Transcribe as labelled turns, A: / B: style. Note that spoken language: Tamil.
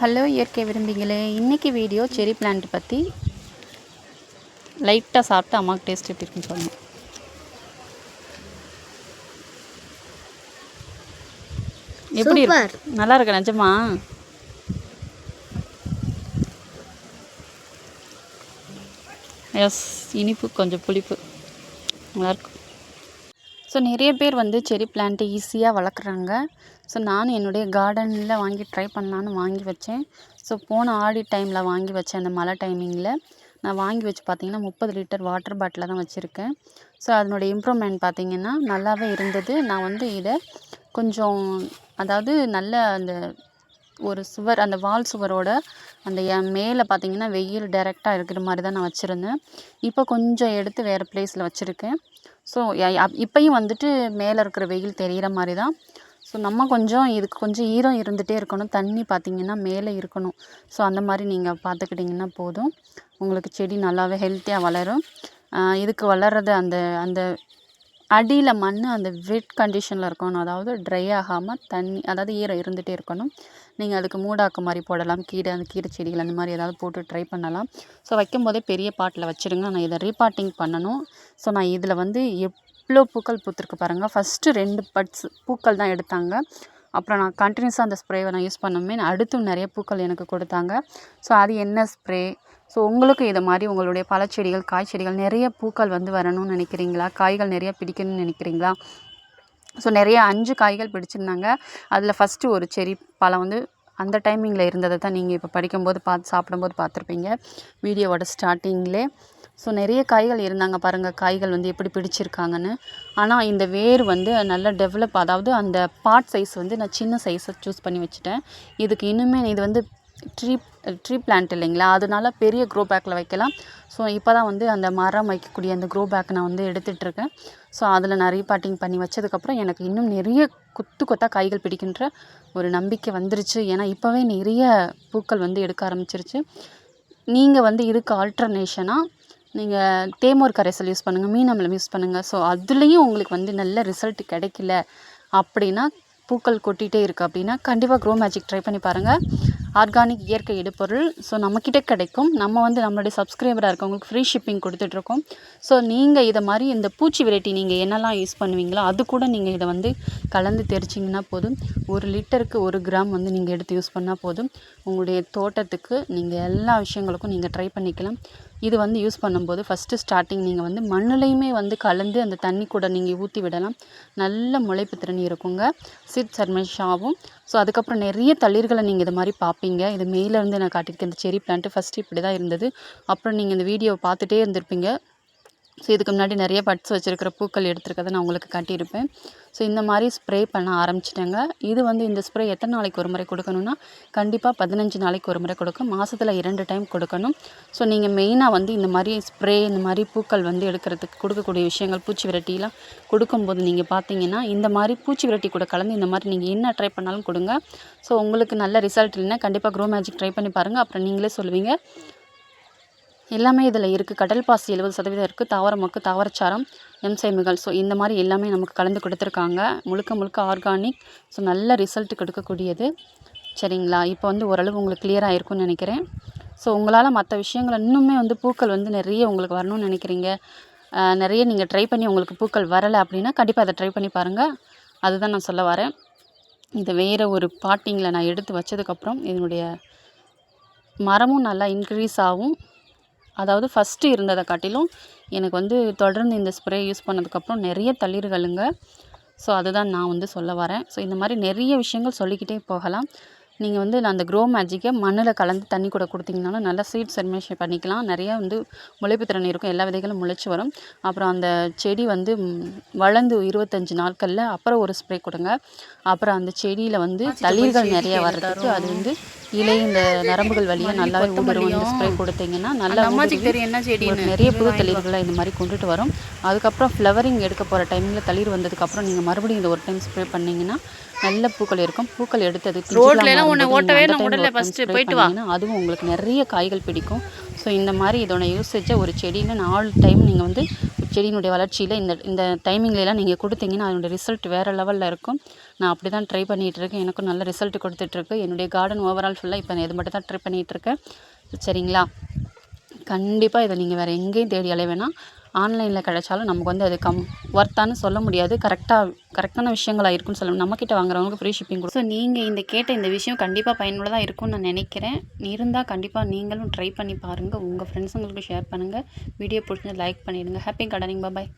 A: ஹலோ இயற்கை விரும்பிங்களே இன்றைக்கி வீடியோ செரி பிளான்ட் பற்றி லைட்டாக சாப்பிட்டு அம்மாவுக்கு டேஸ்ட் எப்படி இருக்குன்னு சொல்லணும் எப்படி இருக்கு? நல்லா இருக்கு நிஜமா? எஸ் இனிப்பு கொஞ்சம் புளிப்பு. நல்லாயிருக்கும் ஸோ நிறைய பேர் வந்து செரி பிளான்ட்டு ஈஸியாக வளர்க்குறாங்க. ஸோ நானும் என்னுடைய கார்டனில் வாங்கி ட்ரை பண்ணலான்னு வாங்கி வச்சேன். ஸோ போன ஆடி டைமில் வாங்கி வச்சேன் அந்த மழை டைமிங்கில் நான் வாங்கி வச்சு பார்த்தீங்கன்னா முப்பது லிட்டர் வாட்டர் பாட்டில் தான் வச்சுருக்கேன். ஸோ அதனுடைய இம்ப்ரூவ்மெண்ட் பார்த்தீங்கன்னா நல்லாவே இருந்தது. நான் வந்து இதை கொஞ்சம் அதாவது நல்ல அந்த ஒரு சுவர் அந்த வால் சுவரோட அந்த என் மேலே பார்த்தீங்கன்னா வெயில் டைரெக்டாக இருக்கிற மாதிரி தான் நான் வச்சுருந்தேன். இப்போ கொஞ்சம் எடுத்து வேறு ப்ளேஸில் வச்சுருக்கேன். ஸோ இப்போயும் வந்துட்டு மேலே இருக்கிற வெயில் தெரிகிற மாதிரி தான். ஸோ நம்ம கொஞ்சம் இதுக்கு கொஞ்சம் ஈரம் இருந்துகிட்டே இருக்கணும். தண்ணி பார்த்திங்கன்னா மேலே இருக்கணும். ஸோ அந்த மாதிரி நீங்கள் பார்த்துக்கிட்டிங்கன்னா போதும். உங்களுக்கு செடி நல்லாவே ஹெல்த்தியாக வளரும். இதுக்கு வளர்கிறது அந்த அந்த அடியில் மண் அந்த வெட் கண்டிஷனில் இருக்கணும். அதாவது ட்ரை ஆகாமல் தண்ணி அதாவது ஈரம் இருந்துகிட்டே இருக்கணும். நீங்கள் அதுக்கு மூடாக்கு மாதிரி போடலாம். கீரை அந்த கீரை செடிகள் அந்த மாதிரி ஏதாவது போட்டு ட்ரை பண்ணலாம். ஸோ வைக்கும் போதே பெரிய பாட்டில் வச்சுருங்க. நான் இதை ரீபாட்டிங் பண்ணணும். ஸோ நான் இதில் வந்து எப் எவ்வளோ பூக்கள் பூத்துருக்கு பாருங்கள் ஃபஸ்ட்டு ரெண்டு பட்ஸ் பூக்கள் தான் எடுத்தாங்க. அப்புறம் நான் கண்டினியூஸாக அந்த ஸ்ப்ரேவை நான் யூஸ் பண்ணுமே. அடுத்தும் நிறைய பூக்கள் எனக்கு கொடுத்தாங்க. ஸோ அது என்ன ஸ்ப்ரே ஸோ உங்களுக்கு இதை மாதிரி உங்களுடைய பழச்செடிகள் காய் செடிகள் நிறைய பூக்கள் வந்து வரணும்னு நினைக்கிறீங்களா? காய்கள் நிறைய பிடிக்கணும்னு நினைக்கிறீங்களா? ஸோ நிறைய அஞ்சு காய்கள் பிடிச்சிருந்தாங்க. அதில் ஃபஸ்ட்டு ஒரு செரி பழம் வந்து அந்த டைமிங்கில் இருந்ததை தான் நீங்கள் இப்போ படிக்கும்போது பார்த்து சாப்பிடும்போது பார்த்துருப்பீங்க. வீடியோவோட ஸ்டார்டிங்லே ஸோ நிறைய காய்கள் இருந்தாங்க பாருங்கள் காய்கள் வந்து எப்படி பிடிச்சிருக்காங்கன்னு. ஆனால் இந்த வேர் வந்து நல்லா டெவலப் அதாவது அந்த பாட் சைஸ் வந்து நான் சின்ன சைஸை சூஸ் பண்ணி வச்சுட்டேன். இதுக்கு இன்னுமே இது வந்து ட்ரீ ட்ரீ பிளான்ட் இல்லைங்களா? அதனால பெரிய க்ரோ பேக்கில் வைக்கலாம். ஸோ இப்போ தான் வந்து அந்த மரம் வைக்கக்கூடிய அந்த க்ரோ பேக் நான் வந்து எடுத்துகிட்ருக்கேன் ஸோ அதில் நான் ரீபாட்டிங் பண்ணி வச்சதுக்கப்புறம் எனக்கு இன்னும் நிறைய கொத்து கொத்தாக காய்கள் பிடிக்கின்ற ஒரு நம்பிக்கை வந்துருச்சு. ஏன்னா இப்போவே நிறைய பூக்கள் வந்து எடுக்க ஆரம்பிச்சிருச்சு. நீங்கள் வந்து இதுக்கு ஆல்டர்னேஷனாக நீங்கள் தேமோர் கரைசல் யூஸ் பண்ணுங்கள் மீன் அமிலம் யூஸ் பண்ணுங்கள் ஸோ அதுலேயும் உங்களுக்கு வந்து நல்ல ரிசல்ட் கிடைக்கல அப்படின்னா பூக்கள் கொட்டிகிட்டே இருக்குது அப்படின்னா கண்டிப்பாக க்ரோ மேஜிக் ட்ரை பண்ணி பாருங்கள் ஆர்கானிக் இயற்கை இடுபொருள். ஸோ நம்மக்கிட்ட கிடைக்கும். நம்ம வந்து நம்மளுடைய சப்ஸ்கிரைபராக இருக்கவங்களுக்கு ஃப்ரீ ஷிப்பிங் கொடுத்துட்ருக்கோம். ஸோ நீங்கள் இதை மாதிரி இந்த பூச்சி வெரைட்டி நீங்கள் என்னெல்லாம் யூஸ் பண்ணுவீங்களோ அது கூட நீங்கள் இதை வந்து கலந்து தெரிச்சிங்கன்னா போதும். ஒரு லிட்டருக்கு ஒரு கிராம் வந்து நீங்கள் எடுத்து யூஸ் பண்ணால் போதும். உங்களுடைய தோட்டத்துக்கு நீங்கள் எல்லா விஷயங்களுக்கும் நீங்கள் ட்ரை பண்ணிக்கலாம். இது வந்து யூஸ் பண்ணும்போது ஃபஸ்ட்டு ஸ்டார்டிங் நீங்கள் வந்து மண்ணுலேயுமே வந்து கலந்து அந்த தண்ணி கூட நீங்கள் ஊற்றி விடலாம். நல்ல முளைப்பு திறன் இருக்குங்க. சிட் சர்மேஷன் ஆகும் ஸோ அதுக்கப்புறம் நிறைய தளிர்களை நீங்கள் இது மாதிரி பார்ப்பீங்க இது மேலேருந்து நான் காட்டியிருக்கேன் இந்த செரி பிளான்ட்டு ஃபஸ்ட்டு இப்படி தான் இருந்தது. அப்புறம் நீங்கள் இந்த வீடியோவை பார்த்துட்டே இருந்திருப்பீங்க. ஸோ இதுக்கு முன்னாடி நிறைய பட்ஸ் வச்சுருக்கிற பூக்கள் எடுத்துருக்கதை நான் உங்களுக்கு காட்டியிருப்பேன். ஸோ இந்த மாதிரி ஸ்ப்ரே பண்ண ஆரம்பிச்சிட்டேங்க. இது வந்து இந்த ஸ்ப்ரே எத்தனை நாளைக்கு ஒரு முறை கொடுக்கணும்னா கண்டிப்பாக பதினஞ்சு நாளைக்கு ஒரு முறை கொடுக்கும். மாதத்தில் இரண்டு டைம் கொடுக்கணும். ஸோ நீங்கள் மெயினாக வந்து இந்த மாதிரி ஸ்ப்ரே இந்த மாதிரி பூக்கள் வந்து எடுக்கிறதுக்கு கொடுக்கக்கூடிய விஷயங்கள் பூச்சி விரட்டிலாம் கொடுக்கும்போது நீங்கள் பார்த்தீங்கன்னா இந்த மாதிரி பூச்சி விரட்டி கூட கலந்து இந்த மாதிரி நீங்கள் என்ன ட்ரை பண்ணாலும் கொடுங்க. ஸோ உங்களுக்கு நல்ல ரிசல்ட் இல்லைன்னா கண்டிப்பாக க்ரோ மேஜிக் ட்ரை பண்ணி பாருங்கள் அப்புறம் நீங்களே சொல்லுவீங்க. எல்லாமே இதில் இருக்குது கடல் பாசி எழுபது சதவீதம் இருக்குது தாவரமொக்கு தாவரச்சாரம் எம்சைமுகள் ஸோ இந்த மாதிரி எல்லாமே நமக்கு கலந்து கொடுத்துருக்காங்க. முழுக்க முழுக்க ஆர்கானிக் ஸோ நல்ல ரிசல்ட் கொடுக்கக்கூடியது. சரிங்களா? இப்போ வந்து ஓரளவு உங்களுக்கு கிளியராக இருக்கும்னு நினைக்கிறேன். ஸோ உங்களால் மற்ற விஷயங்கள் இன்னுமே வந்து பூக்கள் வந்து நிறைய உங்களுக்கு வரணும்னு நினைக்கிறீங்க. நிறைய நீங்கள் ட்ரை பண்ணி உங்களுக்கு பூக்கள் வரலை அப்படின்னா கண்டிப்பாக அதை ட்ரை பண்ணி பாருங்கள் அதுதான் நான் சொல்ல வரேன். இதை வேறு ஒரு பாட்டிங்கில் நான் எடுத்து வச்சதுக்கப்புறம் இதனுடைய மரமும் நல்லா இன்க்ரீஸ் ஆகும். அதாவது ஃபஸ்ட்டு இருந்ததை காட்டிலும் எனக்கு வந்து தொடர்ந்து இந்த ஸ்ப்ரே யூஸ் பண்ணதுக்கப்புறம் நிறைய தளிர்களுங்க. ஸோ அதுதான் நான் வந்து சொல்ல வரேன். ஸோ இந்த மாதிரி நிறைய விஷயங்கள் சொல்லிக்கிட்டே போகலாம். நீங்கள் வந்து அந்த க்ரோ மேஜிக்கை மண்ணில் கலந்து தண்ணி கூட கொடுத்தீங்கனாலும் நல்லா சீட் செர்மேஷன் பண்ணிக்கலாம். நிறையா வந்து முளைப்பு திறன் இருக்கும். எல்லா விதைகளும் முளைச்சி வரும். அப்புறம் அந்த செடி வந்து வளர்ந்து இருபத்தஞ்சி நாட்களில் அப்புறம் ஒரு ஸ்ப்ரே கொடுங்க. அப்புறம் அந்த செடியில் வந்து தளிர்கள் நிறைய வர்றதுக்கு அது வந்து இலை இந்த நரம்புகள் வழியாக நல்லாவே ஊடுருவும். இந்த ஸ்ப்ரே கொடுத்தீங்கன்னா நல்லா
B: என்ன செடி
A: நிறைய புது தளிர்களை இந்த மாதிரி கொண்டுட்டு வரும். அதுக்கப்புறம் ஃப்ளவரிங் எடுக்க போகிற டைமில் தளிர் வந்ததுக்கப்புறம் நீங்கள் மறுபடியும் இந்த ஒரு டைம் ஸ்ப்ரே பண்ணிங்கன்னா நல்ல பூக்கள் இருக்கும். பூக்கள் எடுத்தது
B: ரோட்ல எல்லாம் உன்னை ஓட்டவே நான் உடல ஃபர்ஸ்ட் போயிட்டு வா.
A: அதுவும் உங்களுக்கு நிறைய காய்கள் பிடிக்கும். ஸோ இந்த மாதிரி இதோட யூசேஜை ஒரு செடியில் நாலு டைம் நீங்கள் வந்து செடியினுடைய வளர்ச்சியில் இந்த இந்த டைமிங்லலாம் நீங்கள் கொடுத்தீங்கன்னா அதனுடைய ரிசல்ட் வேறு லெவலில் இருக்கும். நான் அப்படி தான் ட்ரை பண்ணிகிட்டு இருக்கேன். எனக்கும் நல்ல ரிசல்ட் கொடுத்துட்ருக்கு என்னுடைய கார்டன் ஓவரால் ஃபுல்லாக இப்போ நான் இது மட்டும் தான் ட்ரை பண்ணிகிட்ருக்கேன் சரிங்களா? கண்டிப்பாக இதை நீங்கள் வேறு எங்கேயும் தேடி அலைய வேணாம். ஆன்லைனில் கிடைச்சாலும் நமக்கு வந்து அது கம் ஒர்த்தான்னு சொல்ல முடியாது. கரெக்டாக கரெக்டான விஷயங்களாக இருக்குன்னு சொல்ல நம்மக்கிட்ட வாங்குறவங்களுக்கு ஃப்ரீ ஷிப்பிங் கொடுக்கும் ஸோ நீங்கள் இந்த கேட்ட இந்த விஷயம் கண்டிப்பாக பயனுள்ளதாக இருக்கும்னு நான் நினைக்கிறேன். இருந்தால் கண்டிப்பாக நீங்களும் ட்ரை பண்ணி பாருங்கள் உங்கள் ஃப்ரெண்ட்ஸுங்களுக்கு ஷேர் பண்ணுங்கள் வீடியோ பிடிச்சி லைக் பண்ணிவிடுங்க ஹாப்பி கார்டனிங் பாய்